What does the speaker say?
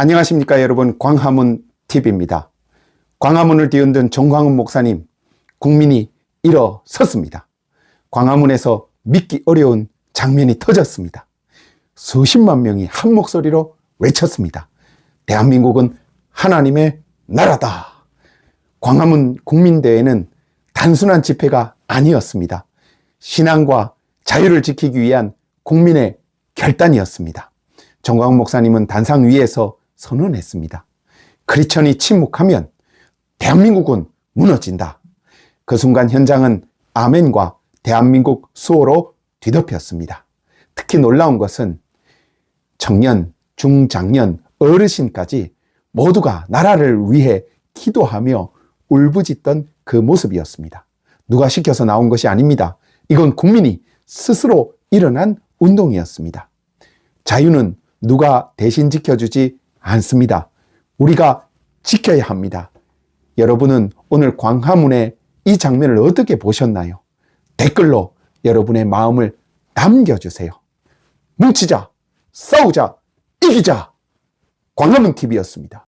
안녕하십니까 여러분 광화문 TV입니다. 광화문을 뒤흔든 정광훈 목사님 국민이 일어섰습니다. 광화문에서 믿기 어려운 장면이 터졌습니다. 수십만 명이 한 목소리로 외쳤습니다. 대한민국은 하나님의 나라다. 광화문 국민대회는 단순한 집회가 아니었습니다. 신앙과 자유를 지키기 위한 국민의 결단이었습니다. 정광훈 목사님은 단상 위에서 선언했습니다. 크리스천이 침묵하면 대한민국은 무너진다. 그 순간 현장은 아멘과 대한민국 수호로 뒤덮였습니다. 특히 놀라운 것은 청년, 중장년, 어르신까지 모두가 나라를 위해 기도하며 울부짖던 그 모습이었습니다. 누가 시켜서 나온 것이 아닙니다. 이건 국민이 스스로 일어난 운동이었습니다. 자유는 누가 대신 지켜주지 않습니다. 우리가 지켜야 합니다. 여러분은 오늘 광화문의 이 장면을 어떻게 보셨나요? 댓글로 여러분의 마음을 남겨주세요. 뭉치자, 싸우자, 이기자. 광화문 TV였습니다.